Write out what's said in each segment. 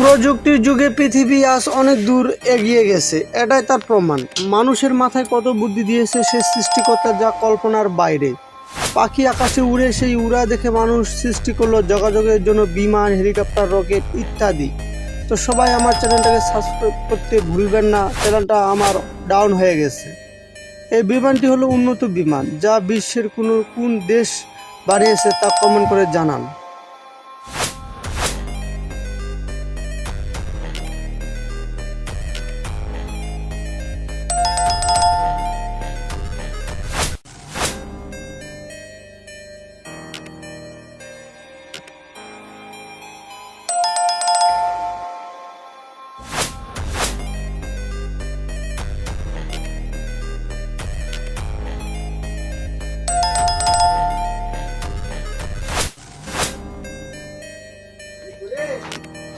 প্রযুক্তির যুগে পৃথিবী আজ অনেক দূর এগিয়ে গেছে, এটাই তার প্রমাণ। মানুষের মাথায় কত বুদ্ধি দিয়েছে সে সৃষ্টিকর্তা যা কল্পনার বাইরে। পাখি আকাশে উড়ে সেই উড়া দেখে মানুষ সৃষ্টি করল যোগাযোগের জন্য বিমান, হেলিকপ্টার, রকেট ইত্যাদি। তো সবাই আমার চ্যানেলটাকে সাবস্ক্রাইব করতে ভুলবেন না, চ্যানেলটা আমার ডাউন হয়ে গেছে। এই বিমানটি হলো উন্নত বিমান, যা বিশ্বের কোনো কোন দেশ বানিয়েছে তা কমেন্ট করে জানান।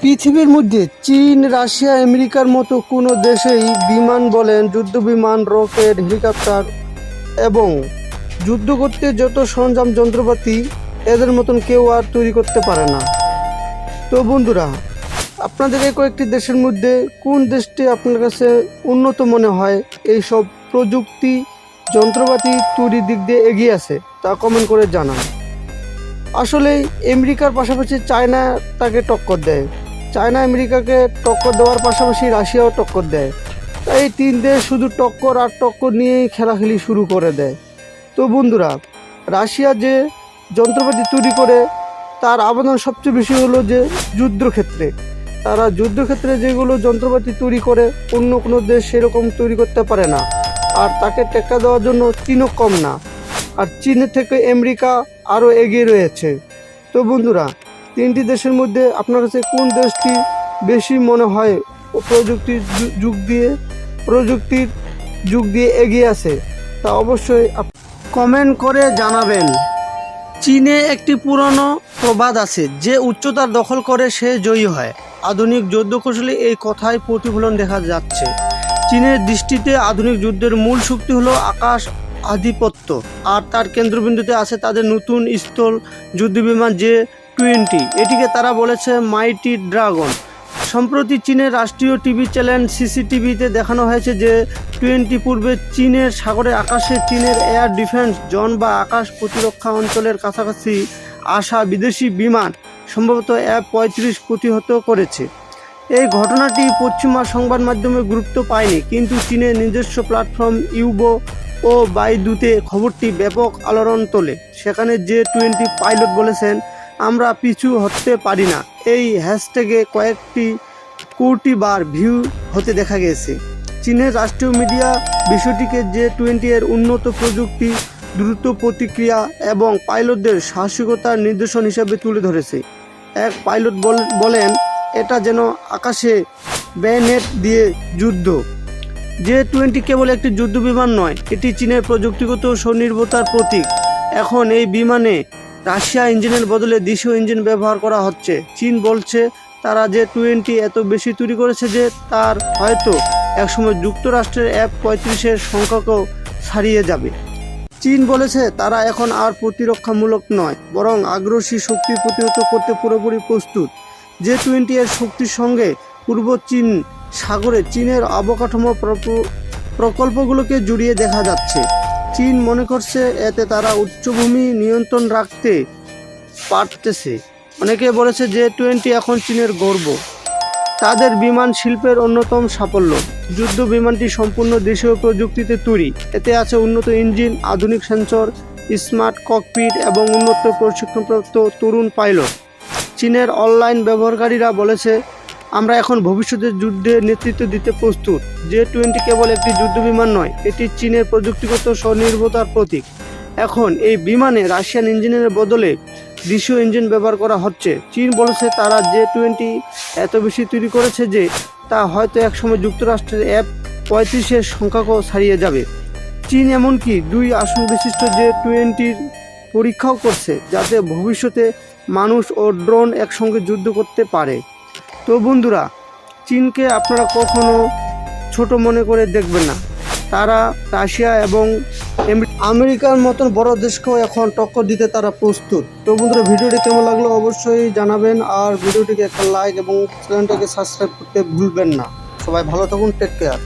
পৃথিবীর মধ্যে চীন, রাশিয়া, আমেরিকার মতো কোনো দেশেই বিমান বলেন, যুদ্ধ বিমান, রকেট, হেলিকপ্টার এবং যুদ্ধ করতে যত সরঞ্জাম, যন্ত্রপাতি এদের মতন কেউ আর তৈরি করতে পারে না। তো বন্ধুরা, আপনাদের এই কয়েকটি দেশের মধ্যে কোন দেশটি আপনার কাছে উন্নত মনে হয়? এই সব প্রযুক্তি, যন্ত্রপাতি তৈরির দিক দিয়ে এগিয়ে আছে, তা কমেন্ট করে জানান। আসলে আমেরিকার পাশাপাশি চায়না তাকে টক্কর দেয়। চায়না আমেরিকাকে টক্কর দেওয়ার পাশাপাশি রাশিয়াও টক্কর দেয়। এই তিন দেশ শুধু টক্কর আর টক্কর নিয়েই খেলাখেলি শুরু করে দেয়। তো বন্ধুরা, রাশিয়া যে যন্ত্রপাতি তৈরি করে, তার আবেদন সবচেয়ে বেশি হলো যে যুদ্ধক্ষেত্রে। তারা যুদ্ধক্ষেত্রে যেগুলো যন্ত্রপাতি তৈরি করে, অন্য কোনো দেশ সেরকম তৈরি করতে পারে না। আর তাকে টেক্কা দেওয়ার জন্য চীনও কম না। আর চীনের থেকে আমেরিকা আরও এগিয়ে রয়েছে। তো বন্ধুরা তিনটি দেশের মধ্যে আপনার কাছে কোন দেশটি বেশি মনে হয় প্রযুক্তির যুগ দিয়ে, প্রযুক্তির যুগ দিয়ে এগিয়ে আছে? তা অবশ্যই কমেন্ট করে জানাবেন। চীনে একটি পুরনো প্রবাদ আছে, যে উচ্চতার দখল করে সে জয়ী হয়। আধুনিক যুদ্ধ কৌশলে এই কথায় প্রতিফলন দেখা যাচ্ছে। চীনের দৃষ্টিতে আধুনিক যুদ্ধের মূল শক্তি হলো আকাশ আধিপত্য। আর তার কেন্দ্রবিন্দুতে আছে তাদের নতুন স্থল, যুদ্ধবিমান জে টোয়েন্টি। এটিকে তারা বলেছে মাইটি ড্রাগন। সম্প্রতি চীনের রাষ্ট্রীয় টিভি চ্যানেল সিসিটিভিতে দেখানো হয়েছে যে, টোয়েন্টি পূর্বে চীনের সাগরে আকাশে চীনের এয়ার ডিফেন্স জন বা আকাশ প্রতিরক্ষা অঞ্চলের কাছাকাছি আসা বিদেশি বিমান সম্ভবত এফ পঁয়ত্রিশ প্রতিহত করেছে। এই ঘটনাটি পশ্চিমা সংবাদ মাধ্যমে গুরুত্ব পায়নি, কিন্তু চীনের নিজস্ব প্ল্যাটফর্ম ইউবো ও বাইদুতে খবরটি ব্যাপক আলোড়ন তোলে। সেখানে যে টোয়েন্টি পাইলট বলেছেন আমরা পিছু হতে পারি না। এই হ্যাশট্যাগে কয়েকটি কোটি বার ভিউ হতে দেখা গেছে। চীনের রাষ্ট্রীয় মিডিয়া বিষয়টিকে যে টোয়েন্টি এর উন্নত প্রযুক্তি, দ্রুত প্রতিক্রিয়া এবং পাইলটদের সাহসিকতার নির্দেশন হিসেবে তুলে ধরেছে। এক পাইলট বল- বলেন, এটা যেন আকাশে ব্যানেট দিয়ে যুদ্ধ। জে টোয়েন্টি কেবল একটি যুদ্ধ বিমান নয়, এটি চীনের প্রযুক্তিগত স্বনির্ভরতার প্রতীক। এখন এই বিমানে রাশিয়া ইঞ্জিনের বদলে দেশীয় ইঞ্জিন ব্যবহার করা হচ্ছে। চীন বলছে তারা যে টোয়েন্টি এত বেশি তৈরি করেছে যে তার হয়তো একসময় যুক্তরাষ্ট্রের এফ পঁয়ত্রিশের সংখ্যাকেও ছাড়িয়ে যাবে। চীন বলেছে তারা এখন আর প্রতিরক্ষামূলক নয়, বরং আগ্রাসী শক্তি প্রতিহত করতে পুরোপুরি প্রস্তুত। যে টোয়েন্টি এর শক্তির সঙ্গে পূর্ব চীন সাগরে চীনের অবকাঠামো প্রকল্পগুলোকে জড়িয়ে দেখা যাচ্ছে। চীন মনে করছে এতে তারা উচ্চভূমি নিয়ন্ত্রণ রাখতে পারতেছে। অনেকে বলেছে যে টোয়েন্টি এখন চীনের গর্ব। তাদের বিমান শিল্পের অন্যতম সাফল্য। যুদ্ধ বিমানটি সম্পূর্ণ দেশীয় প্রযুক্তিতে তৈরি। এতে আছে উন্নত ইঞ্জিন, আধুনিক সেন্সর, স্মার্ট ককপিট এবং উন্নত প্রশিক্ষণপ্রাপ্ত তরুণ পাইলট। চীনের অনলাইন ব্যবহারকারীরা বলেছে আমরা এখন ভবিষ্যতের যুদ্ধে নেতৃত্ব দিতে প্রস্তুত। জে টোয়েন্টি কেবল একটি যুদ্ধ বিমান নয়, এটি চীনের প্রযুক্তিগত স্বনির্ভরতার প্রতীক। এখন এই বিমানে রাশিয়ান ইঞ্জিনের বদলে দেশীয় ইঞ্জিন ব্যবহার করা হচ্ছে। চীন বলেছে তারা জে টোয়েন্টি এত বেশি তৈরি করেছে যে, তা হয়তো একসময় যুক্তরাষ্ট্রের অ্যাপ পঁয়ত্রিশের সংখ্যাকেও ছাড়িয়ে যাবে। চীন এমনকি দুই আসন বিশিষ্ট জে টোয়েন্টির পরীক্ষাও করছে, যাতে ভবিষ্যতে মানুষ ও ড্রোন একসঙ্গে যুদ্ধ করতে পারে। তো বন্ধুরা, চীনকে আপনারা কখনো ছোট মনে করে দেখবেন না। তারা রাশিয়া এবং আমেরিকার মতন বড় দেশকেও এখন টক্কর দিতে তারা প্রস্তুত। তো বন্ধুরা, ভিডিওটি কেমন লাগল অবশ্যই জানাবেন আর ভিডিওটিকে একটা লাইক এবং চ্যানেলটাকে সাবস্ক্রাইব করতে ভুলবেন না। সবাই ভালো থাকুন টেক কেয়ার